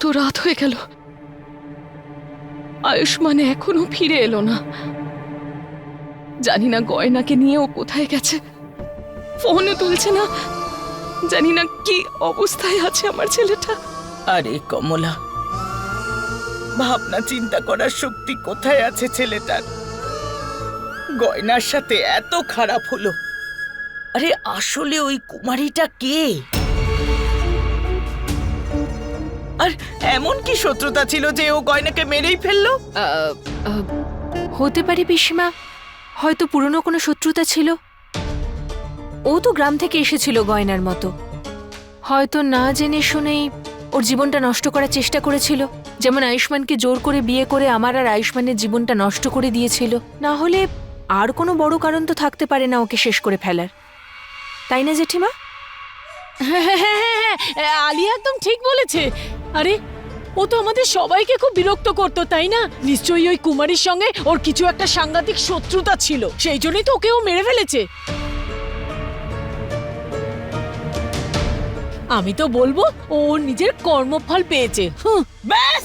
কত রাত হয়ে গেল। আয়ুষ্মান এখনও ফিরে এলো না। জানি না গয়নাকে নিয়ে ও কোথায় গেছে। ফোনও তুলছে না। জানি না কি অবস্থায় আছে আমার ছেলেটা। আরে কমলা, ভাবনা চিন্তা করার শক্তি কোথায় আছে ছেলেটার? গয়নার সাথে এত খারাপ হলো। আরে আসলে ওই কুমারীটা কে? আর এমন কি শত্রুতা ছিল যে ও গয়নাকে মেরেই ফেলল? আহ, আহ, হতে পারে পিসিমা হয়তো পুরনো কোনো শত্রুতা ছিল। ও তো গ্রাম থেকে এসেছিল গয়নার মতো। হয়তো না জেনে শুনেই ওর জীবনটা নষ্ট করার চেষ্টা করেছিল। যেমন আয়ুষ্মানকে জোর করে বিয়ে করে আমার আর আয়ুষ্মানের জীবনটা নষ্ট করে দিয়েছিল। না হলে আর কোনো বড় কারণ তো থাকতে পারে না ওকে শেষ করে ফেলার। তাই না জেঠিমা? হ্যাঁ হ্যাঁ হ্যাঁ হ্যাঁ আলি একদম ঠিক বলেছে। আরে, ও তো আমাদের সবাইকে খুব বিরক্ত করতো, তাই না? নিশ্চয়ই ওই কুমারীর সঙ্গে ওর কিছু একটা সাংঘাতিক শত্রুতা ছিল, সেই জন্যই তো ওকেও মেরে ফেলেছে। আমি তো বলব, ও নিজের কর্মফল পেয়েছে। ব্যাস!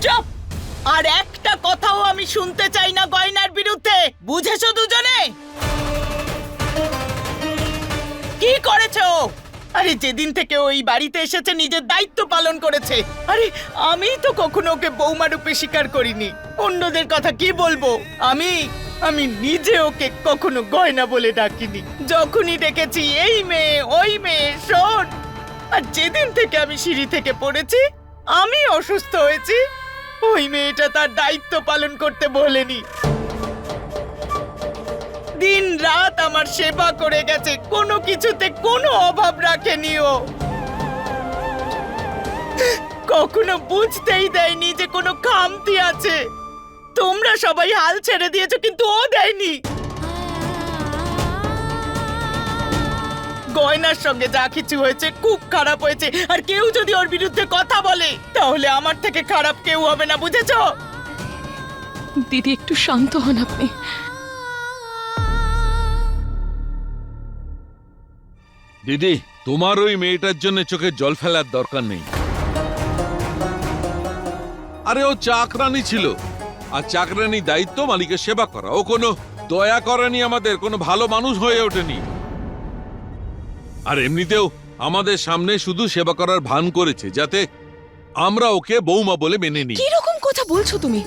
চুপ! আর একটা কথাও আমি শুনতে চাই না গয়নার বিরুদ্ধে, বুঝেছ দুজনে? কি করেছে ও? আরে, যেদিন থেকে ওই বাড়িতে এসেছে, নিজের দায়িত্ব পালন করেছে। আরে আমি তো কখনো ওকে বৌমা রূপে স্বীকার করিনি। অন্যদের কথা কি বলব? আমি আমি নিজে ওকে কখনো গয়না বলে ডাকিনি। যখনই ডেকেছি, এই মেয়ে, ওই মেয়ে, শোন। আর যেদিন থেকে আমি সিঁড়ি থেকে পড়েছি, আমি অসুস্থ হয়েছি, ওই মেয়েটা তার দায়িত্ব পালন করতে বলেনি। দিন রাত আমার সেবা করে গেছে। কোনো কিছুতে কোনো অভাব রাখেনি ও কখনো বুঝতেই দেয়নি যে কোনো খামতি আছে। তোমরা সবাই হাল ছেড়ে দিয়েছ, কিন্তু ও দেয়নি। গয়নার সঙ্গে যা কিছু হয়েছে, খুব খারাপ হয়েছে। আর কেউ যদি ওর বিরুদ্ধে কথা বলে, তাহলে আমার থেকে খারাপ কেউ হবে না, বুঝেছ? দিদি, একটু শান্ত হন আপনি। দিদি, তোমার ওই মেয়েটার জন্য চোখে জল ফেলার দরকার নেই। আরে, ও চাকরানি ছিল। আর চাকরানি দায়িত্ব মালিকের সেবা করা। ও কোনো দয়া করেনি আমাদের, কোনো ভালো মানুষ হয়ে ওঠেনি। আর এমনিতেও আমাদের সামনে শুধু সেবা করার ভান করেছে, যাতে আমরা ওকে বৌমা বলে মেনে নিই। কি রকম কথা বলছো তুমি?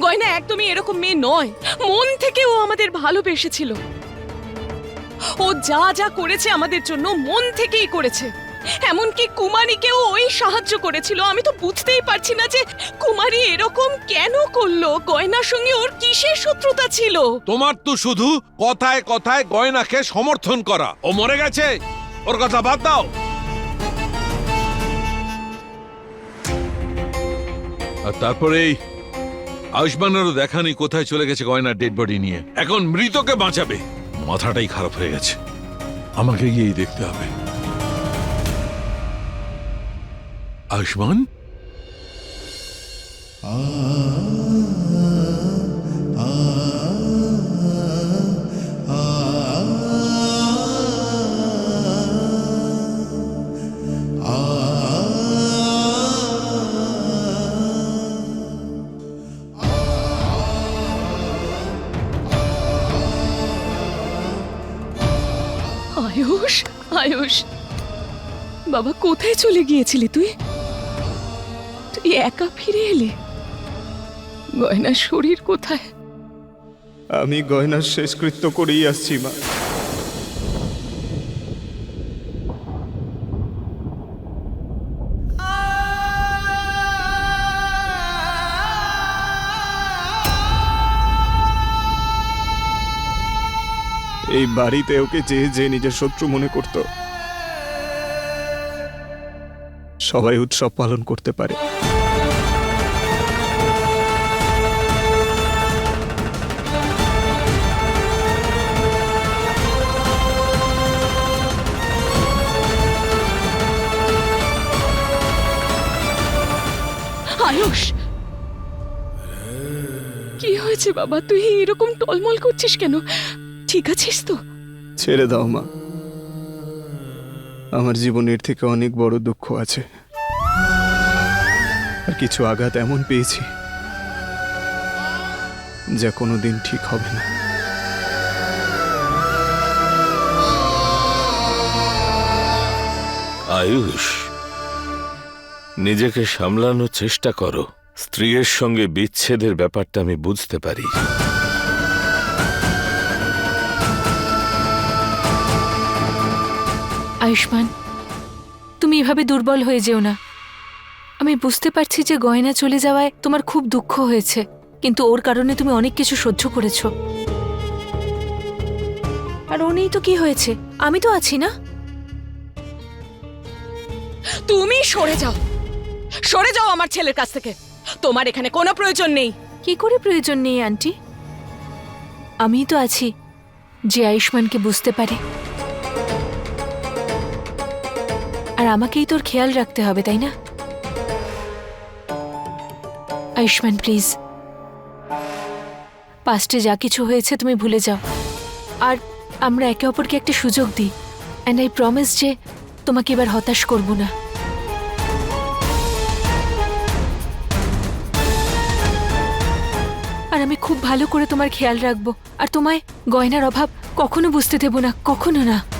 গয়না একদমই এরকম মেয়ে নয়। মন থেকে ও আমাদের ভালোবেসেছিল। ও যা যা করেছে আমাদের জন্য মন থেকেই করেছে। এমনকি কুমারীকেও ওই সাহায্য করেছিল। আমি তো বুঝতেই পারছি না যে কুমারী এরকম কেন করল? গয়নার সঙ্গে ওর কিসের শত্রুতা ছিল? তোমার তো শুধু কথায় কথায় গয়নাকে সমর্থন করা। ও মরে গেছে। ওর কথা বাদ দাও। আর তারপরে আয়ুষ্মানেরও দেখা নেই কোথায় চলে গেছে গয়নার ডেড বডি নিয়ে। এখন মৃতকে বাঁচাবে। মাথাটাই খারাপ হয়ে গেছে। আমাকে গিয়েই দেখতে হবে। আয়ুষ্মান? আয়ুষ? আয়ুষ, বাবা, কোথায় চলে গিয়েছিলি তুই? তুই একা ফিরে এলি? গয়নার শরীর কোথায়? আমি গয়নার শেষকৃত্য করেই আসছি, মা। এই বাড়িতে ওকে যে যে নিজের শত্রু মনে করত, সবাই উৎসব পালন করতে পারে। আয়ুষ! কি হয়েছে বাবা? তুই এরকম টলমল করছিস কেন? ঠিক আছিস তো? ছেড়ে দাও মা। আমার জীবনের থেকে অনেক বড় দুঃখ আছে। আর কিছু আঘাত এমন পেয়েছি যা কোনোদিন ঠিক হবে না। আয়ুষ নিজেকে সামলানোর চেষ্টা করো। স্ত্রীর সঙ্গে বিচ্ছেদের ব্যাপারটা আমি বুঝতে পারি। আয়ুষ্মান তুমি এভাবে দুর্বল হয়ে যেও না। আমি বুঝতে পারছি যে গয়না চলে যাওয়ায় তোমার খুব দুঃখ হয়েছে কিন্তু ওর কারণে তুমি অনেক কিছু সহ্য করেছ। আর ও নেই তো কি হয়েছে? আমি তো আছি না? তুমি সরে যাও। সরে যাও আমার ছেলের কাছ থেকে। তোমার এখানে কোনো প্রয়োজন নেই। কি করে প্রয়োজন নেই আন্টি? আমি তো আছি যে আয়ুষ্মানকে বুঝতে পারে। আর আমাকেই তোর খেয়াল রাখতে হবে, তাই না? আয়ুষ্মান, প্লিজ। পাস্টে যা কিছু হয়েছে তুমি ভুলে যাও। আর আমরা একে অপরকে একটা সুযোগ দিই। অ্যান্ড আই প্রমিস যে তোমাকে এবার হতাশ করব না। আর আমি খুব ভালো করে তোমার খেয়াল রাখব। আর তোমায় গয়নার অভাব কখনো বুঝতে দেব না, কখনো না।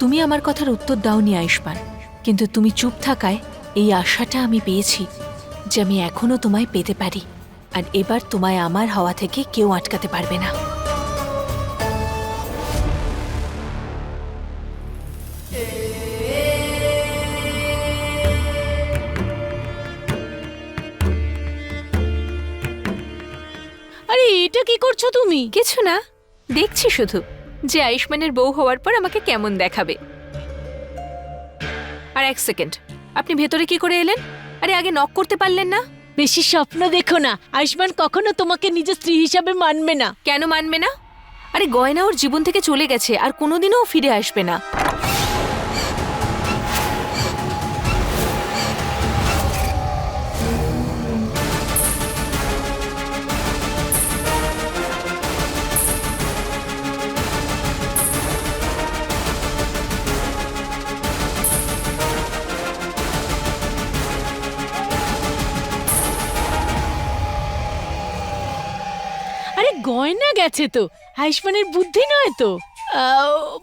তুমি আমার কথার উত্তর দাওনি আয়ুষ্মান। কিন্তু তুমি চুপ থাকায় এই আশাটা আমি পেয়েছি যে আমি এখনও তোমায় পেতে পারি। আর এবার তোমায় আমার হওয়া থেকে কেউ আটকাতে পারবে না। আরে এটা কি করছ তুমি? কিছু না দেখছি শুধু। যে আয়ুষ্মানের বউ হওয়ার পর আমাকে কেমন দেখাবে? আর এক সেকেন্ড আপনি ভেতরে কি করে এলেন? আরে আগে নক করতে পারলেন না? বেশি স্বপ্ন দেখো না। আয়ুষ্মান কখনো তোমাকে নিজের স্ত্রী হিসাবে মানবে না। কেন মানবে না? আরে গয়না ওর জীবন থেকে চলে গেছে আর কোনোদিনও ফিরে আসবে না। গেছে তো। আয়ুষ্মানের বুদ্ধি নয় তো?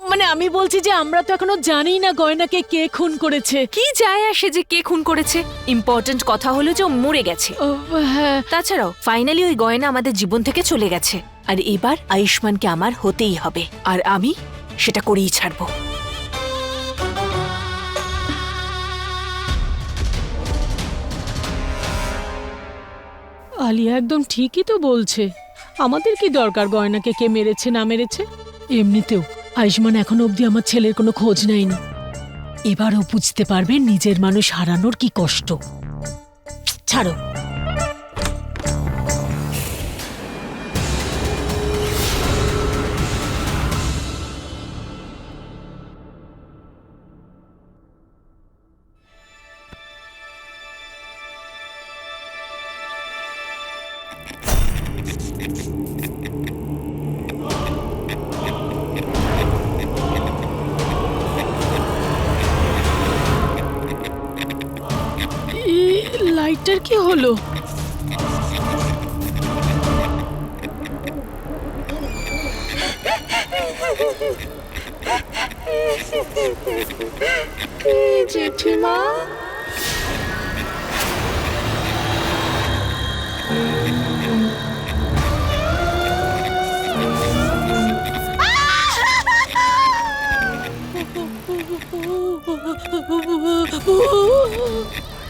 মানে আমি বলছি যে আমরা তো এখনও জানি না গয়নাকে কে খুন করেছে। কি যায় আসে যে কে খুন করেছে? ইম্পর্ট্যান্ট কথা হলো যে ও মরে গেছে। হ্যাঁ। তাছাড়াও ফাইনালি ওই গয়না আমাদের জীবন থেকে চলে গেছে। আর এবার আয়ুষ্মানকে আমার হতেই হবে। আর আমি সেটা করেই ছাড়বো। আলিয়া একদম ঠিকই তো বলছে। আমাদের কি দরকার গয়নাকে? কে মেরেছে, না মেরেছে? এমনিতেও আয়ুষ্মান এখন অবধি আমার ছেলের কোনো খোঁজ নেয়নি। এবারও বুঝতে পারবে নিজের মানুষ হারানোর কি কষ্ট। ছাড়ো। কি হলো? জেঠিমা।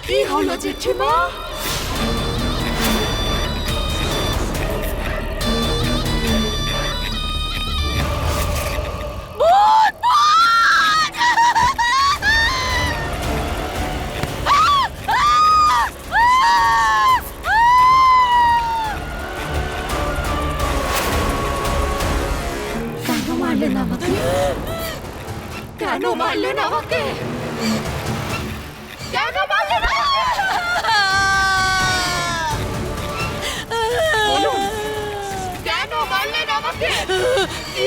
কি হলো জেঠিমা?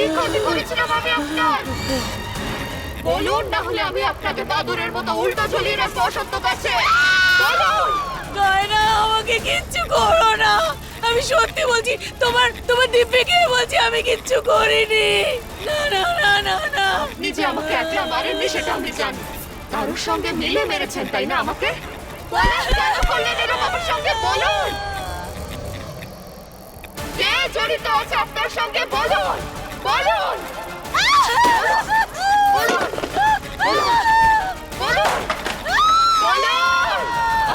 ক্ষতি করেছিলাম আমি আপনার। বলুন না হলে আমি আপনাকে বাদুরের মতো উল্টো ঝুলিয়ে রাখব অসত্য কাছে বলুন! আমাকে কিচ্ছু করো না। আমি সত্যি বলছি তোমার তোমার দিব্যকে বলছি আমি কিচ্ছু করিনি। না না না না না। আপনি যে আমাকে একলা মারেননি সেটা আমি জানি। কারোর সঙ্গে মিলে মেরেছেন তাই না আমাকে? বলুন কেন করলেন এরকম আমার সঙ্গে? বলুন! কে জড়িত আছে আপনার সঙ্গে? বলুন! বলুন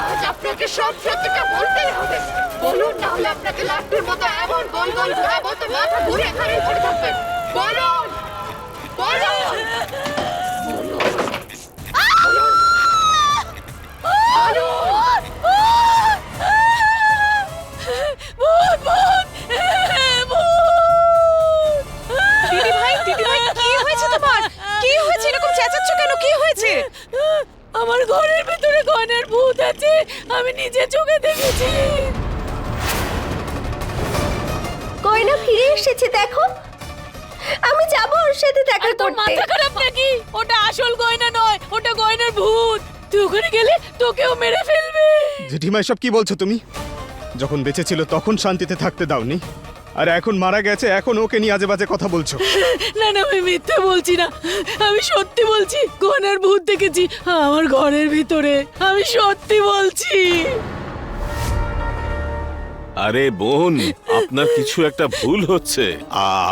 আজ আপনাকে সব সত্যিটা বলতেই হবে। বলুন আপনাকে লাট্টুর মতো এমন গোল গোল ঘোরাবো চেঁচাচ্ছ কেন? কি হয়েছে? আমার ঘরের ভিতরে গয়নার ভূত আছে আমি নিজে চোখে দেখেছি। গয়না ফিরে এসেছে দেখো। আমি যাব ওর সাথে দেখা আর তোর করতে। মাথা খারাপ নাকি? ওটা আসল গয়না নয় ওটা গয়নার ভূত। তুই ওখানে গেলে তোকেও মেরে ফেলবে। জেঠিমা এসব কি বলছো তুমি? যখন বেঁচে ছিল তখন শান্তিতে থাকতে দাওনি। আর এখন মারা গেছে, এখন ওকে নিয়ে আজে বাজে কথা বলছো। না না, আমি মিথ্যে বলছি না। আমি সত্যি বলছি, কোনার ভূত দেখেছি, আমার ঘরের ভিতরে। আমি সত্যি বলছি। আরে বোন আপনার কিছু একটা ভুল হচ্ছে।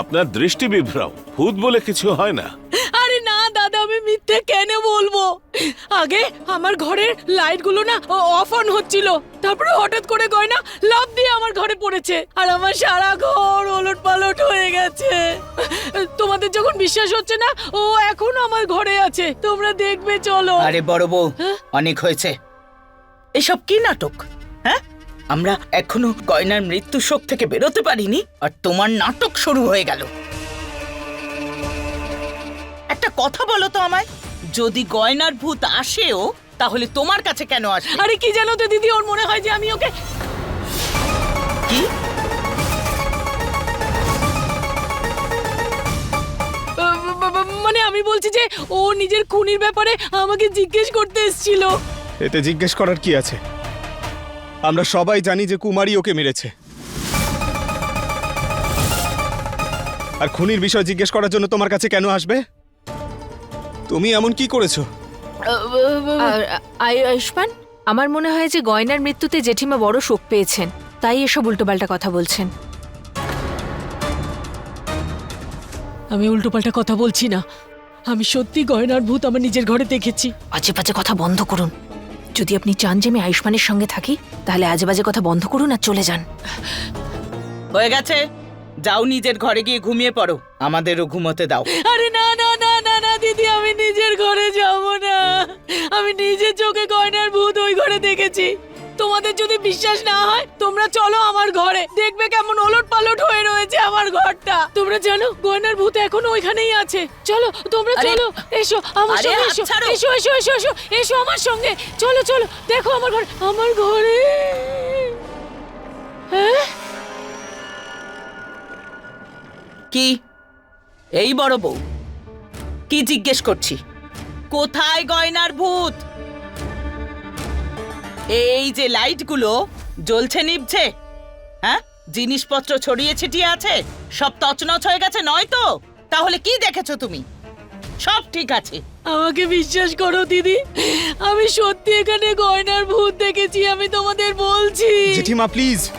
আপনার দৃষ্টি বিভ্রম ভূত বলে কিছু হয় না। আরে না দাদা আমি মিথ্যে কেন বলব? আগে আমার ঘরের লাইটগুলো না অফ অন হচ্ছিল। তারপরে হঠাৎ করে গয়না লাভ দিয়ে আমার ঘরে পড়েছে। আর আমার সারা ঘর ওলট পালট হয়ে গেছে। তোমাদের যখন বিশ্বাস হচ্ছে না ও এখন আমার ঘরে আছে। তোমরা দেখবে চলো। আরে বড় বউ অনেক হয়েছে। এসব কি নাটক? হ্যাঁ? আমরা এখনও গয়নার মৃত্যু শোক থেকে বেরোতে পারিনি আর তোমার নাটক শুরু হয়ে গেল। একটা কথা বলো তো আমায় যদি গয়নার ভূত আসেও তাহলে তোমার কাছে কেন আসে আরে কি জানো তো দিদি ওর মনে হয় যে আমি ওকে কি? মানে আমি বলছি যে ও নিজের খুনির ব্যাপারে আমাকে জিজ্ঞেস করতে এসেছিল। এতে জিজ্ঞেস করার কি আছে? আমরা সবাই জানি যে কুমারী ওকে মেরেছে। আর খুনির বিষয় জিজ্ঞেস করার জন্য তোমার কাছে কেন আসবে? তুমি এমন কি করেছ? আর আয়- আয়ুষ্মান আমার মনে হয় যে গয়নার মৃত্যুতে জেঠিমা বড় শোক পেয়েছেন। তাই এসব উল্টোপাল্টা কথা বলছেন। আমি উল্টোপাল্টা কথা বলছি না। আমি সত্যি গয়নার ভূত আমার নিজের ঘরে দেখেছি। আজে বাজে কথা বন্ধ করুন। যদি আপনি চান যে আমি আয়ুষ্মানের সঙ্গে থাকি তাহলে আজে বাজে কথা বন্ধ করুন আর চলে যান। হয়ে গেছে। যাও নিজের ঘরে গিয়ে ঘুমিয়ে পড়ো। আমাদেরও ঘুমোতে দাও। আরে না না না না না দিদি আমি নিজের ঘরে যাব না। আমি নিজের চোখে গয়নার ভূত ওই ঘরে দেখেছি। তোমাদের যদি বিশ্বাস না হয় তোমরা চলো আমার ঘরে। দেখবে কেমন ওলট পালট হয়ে রয়েছে আমার ঘরটা। তোমরা জানো গয়নার ভূত এখনও ওইখানেই আছে। চলো তোমরা চলো এসো আমার সঙ্গে এসো এসো এসো এসো এসো এসো আমার সঙ্গে। চলো চলো দেখো আমার ঘর আমার ঘরে। হ্যাঁ? কি? এই বড় বউ। কি জিজ্ঞেস করছি? কোথায় গয়নার ভূত? এই যে লাইটগুলো জ্বলছে নিভছে। হ্যাঁ? জিনিসপত্র ছড়িয়ে ছিটিয়ে আছে সব তছনছ হয়ে গেছে নয় তো? তাহলে কি দেখেছ তুমি? সব ঠিক আছে। আমাকে বিশ্বাস করো দিদি। আমি সত্যি এখানে গয়নার ভূত দেখেছি আমি তোমাদের বলছি। জেঠিমা প্লিজ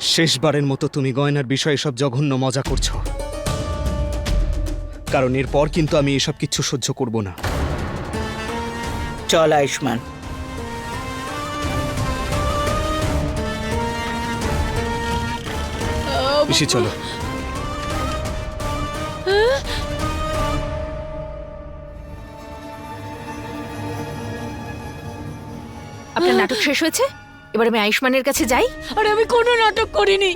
শেষবারের মতো তুমি গয়নার বিষয়ে সব জঘন্য মজা করছ। কারণ এরপর কিন্তু আমি এসব কিচ্ছু সহ্য করব না। চল আয়ুষ্মান। বেশি চলো। আপনার নাটক শেষ হয়েছে? এবার আমি আয়ুষ্মানের কাছে যাই। আরে আমি কোনো নাটক করিনি।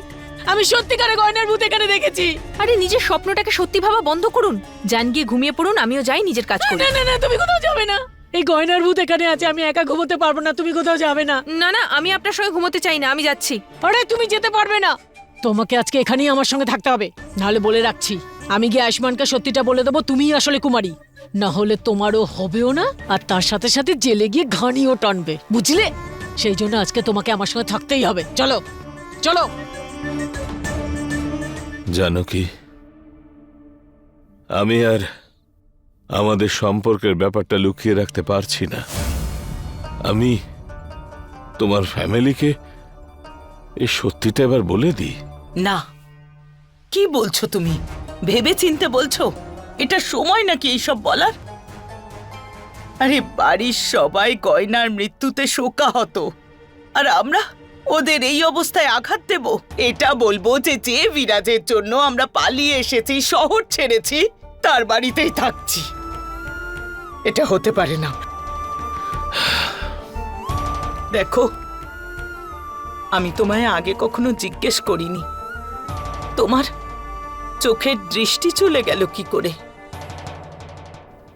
আমি সত্যিকারে গয়নার ভূত এখানে দেখেছি। আরে নিজের স্বপ্নটাকে সত্যি ভাবা বন্ধ করুন। যান গিয়ে ঘুমিয়ে পড়ুন আমিও যাই নিজের কাজ করি। না না না তুমি কোথাও যাবে না। এই গয়নার ভূত এখানে আছে আমি একা ঘুমোতে পারব না তুমি কোথাও যাবে না। না না আমি আপনার সঙ্গে ঘুমোতে চাই না আমি যাচ্ছি। আরে তুমি যেতে পারবে না। তোমাকে আজকে এখানেই আমার সঙ্গে থাকতে হবে। নাহলে বলে রাখছি, আমি গিয়ে আয়ুষ্মানকে সত্যিটা বলে দেবো, তুমিই আসলে কুমারী। না হলে তোমারও হবেও না, আর তার সাথে সাথে জেলে গিয়ে ঘানিও টানবে, বুঝলে? সেই জন্য আজকে তোমাকে আমার সঙ্গে থাকতেই হবে। চলো চলো। জানো কি? আমি আর আমাদের সম্পর্কের ব্যাপারটা লুকিয়ে রাখতে পারছি না। আমি তোমার ফ্যামিলিকে এই সত্যিটা এবার বলে দিই। না। কি বলছো তুমি? ভেবে চিনতে বলছো? এটা সময় নাকি এইসব বলার? আরে, বাড়ির সবাই গয়নার মৃত্যুতে শোকাহত। আর আমরা ওদের এই অবস্থায় আঘাত দেব। এটা বলব যে যে বিরাজের জন্য আমরা পালিয়ে এসেছি, শহর ছেড়েছি, তার বাড়িতেই থাকছি। এটা হতে পারে না। দেখো, আমি তোমায় আগে কখনো জিজ্ঞেস করিনি। তোমার চোখের দৃষ্টি চলে গেল কি করে?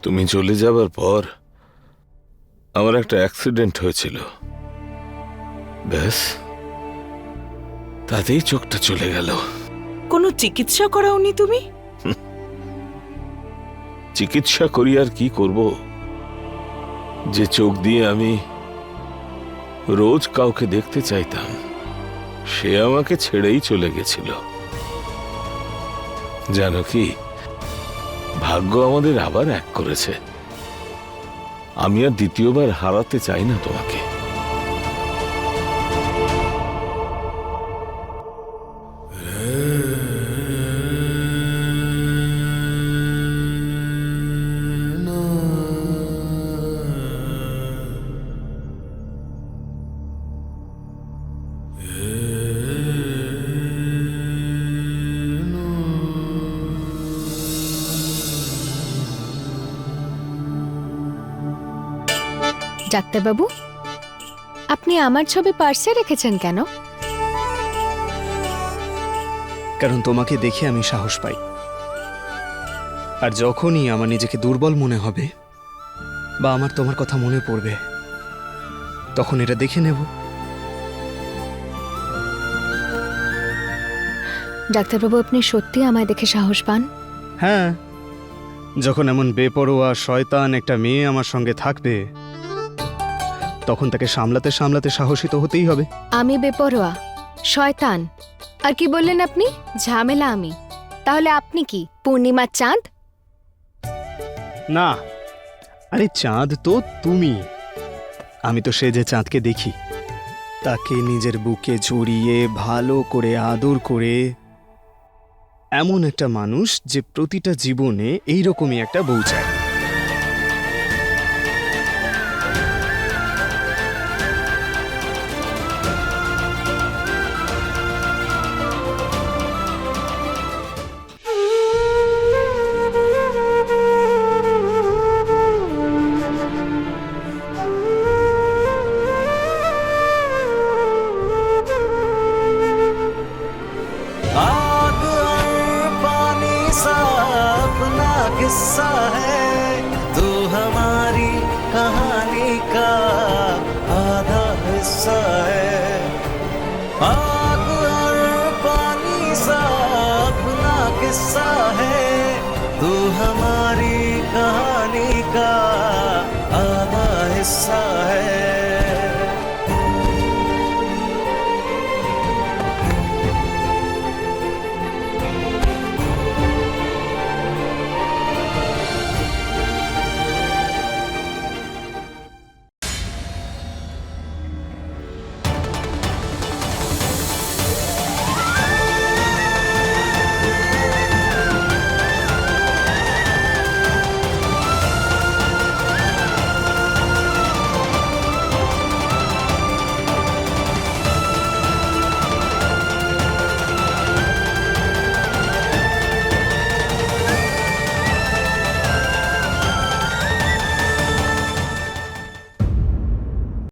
তুমি চলে যাবার পর আমার একটা অ্যাক্সিডেন্ট হয়েছিল। ব্যাস তাতেই চোখটা চলে গেল। কোনো চিকিৎসা করাওনি তুমি? চিকিৎসা করি আর কি করব? যে চোখ দিয়ে আমি রোজ কাউকে দেখতে চাইতাম সে আমাকে ছেড়েই চলে গেছিল। জানো কি? ভাগ্য আমাদের আবার এক করেছে। আমি আর দ্বিতীয়বার হারাতে চাই না তোমাকে। ডাক্তারবাবু আপনি আমার ছবি পার্সে রেখেছেন কেন? কারণ তোমাকে দেখে আমি সাহস পাই। আর যখনই আমার নিজেকে দুর্বল মনে হবে বা আমার তোমার কথা মনে পড়বে তখন এটা দেখে নেব। ডাক্তারবাবু আপনি সত্যি আমায় দেখে সাহস পান? হ্যাঁ। যখন এমন বেপরোয়া শয়তান একটা মেয়ে আমার সঙ্গে থাকবে তখন তাকে সামলাতে সামলাতে সাহসী তো হতেই হবে। আমি বেপরোয়া শয়তান। আর কি বললেন আপনি? ঝামেলা আমি। তাহলে আপনি কি পূর্ণিমার চাঁদ? না আরে চাঁদ তো তুমি। আমি তো সে যে চাঁদকে দেখি তাকে নিজের বুকে জড়িয়ে ভালো করে আদর করে। এমন একটা মানুষ যে প্রতিটা জীবনে এইরকমই একটা বউ চায়।